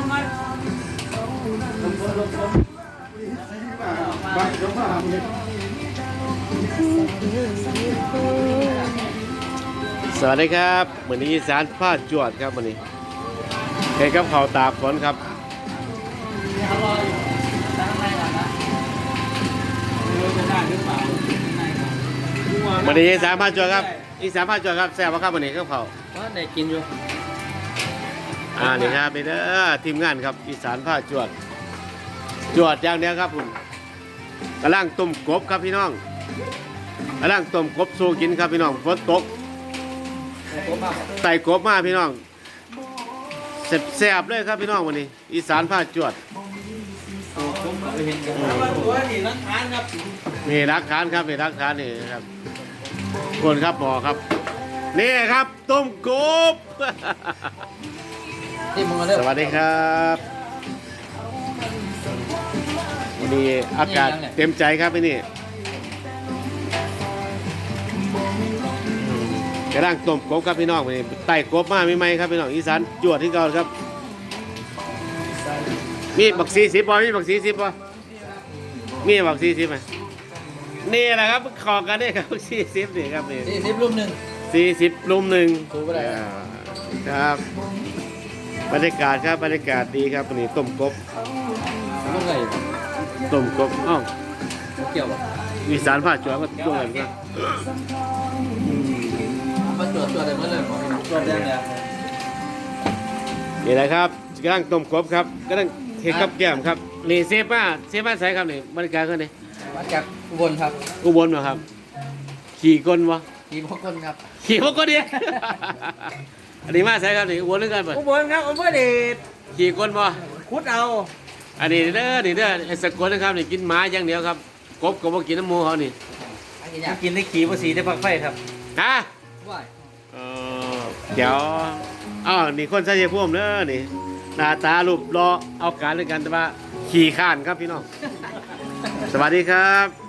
นมาสวัสดีครับเหมือนนี้สารผ้าจวดครับวันนี้เห็นกับเขาวตากฝนครับวันนี้สารผ้าจวดครับอีสารผ้าจวดครับแซ่บปะครับวันนี้กับเขาวว่าได้กินอยู่ อ่านี่ครับนี่เด้อทีมงานครับอีสานผ้าจวด จวดอย่างเดียวครับผมกำลังต้มกบครับพี่น้องกำลังต้มกบสู้กินครับพี่น้องฝนตกผมมาไต่กบมาพี่น้องแซ่บๆเลยครับพี่น้องวันนี้ อีสานผ้าจวดผมไปเห็นกันว่าตัวนี่ร้านทานครับนี่รักฐานครับนี่รักฐานนี่ครับคนครับหมอครับ นี่ครับต้มกบ ที่มึงมาเริ่มสวัสดีครับวันนี้อากาศเต็มใจครับพี่นี่อืมกระด้างต้มกบครับพี่น้องวันนี้ไต่กบมาไม่ไหมครับพี่น้องอีสานจวดที่เก่าครับ มีบักซีสิบป่มีบักซีสิบป่มีบักซีสิบไหมนี่แหละครับขอกันนี่ครับบักซีสิบนี่ครับนี่สี่สิบรูปหนึ่งสี่สิบลุมหนึ่งถูกปะเนี่ยอ่าครับ บรรยากาศครับบรรยากาศดีครับวันนี้ต้มกบรูปไหนต้มกบอ้าวเกี่ยวป่ะอีสานผ้าจวก็ต้มกันครับมาตรวจตรวจอะไรเมื่อเลยตรวจได้เลยนี่แหละครับกำลังต้มกบครับกำลังเทกับแก้มครับนี่เซฟมาเซฟมาใส่ครับนี่บรรยากาศเขานี่มาจากอุบลครับ อุบลเหรอครับ ขี่ก้นวะทีมพกคนครับ ขี่พวกก้นเดีย อันนี้มาใส่ครับนี่อุบลนึกกันปะอุบลครับอุบลเดชขี่ก้นวะคุดเอา อันนี้เด้อนี่เด้อไอ้สกลนะครับนี่กินหมาอย่างเดียวครับ กบก็บ่กินน้ำหมูเขานี่กินได้ขี่ภาษีได้พักไฟครับฮะว้ายเออเดี๋ยวอ้าวนี่คนใส่เสื้อพ่วงเด้อนี่หน้าตารูปรอเอาการด้วยกันแต่ว่าขี่ข้านครับพี่น้อง สวัสดีครับ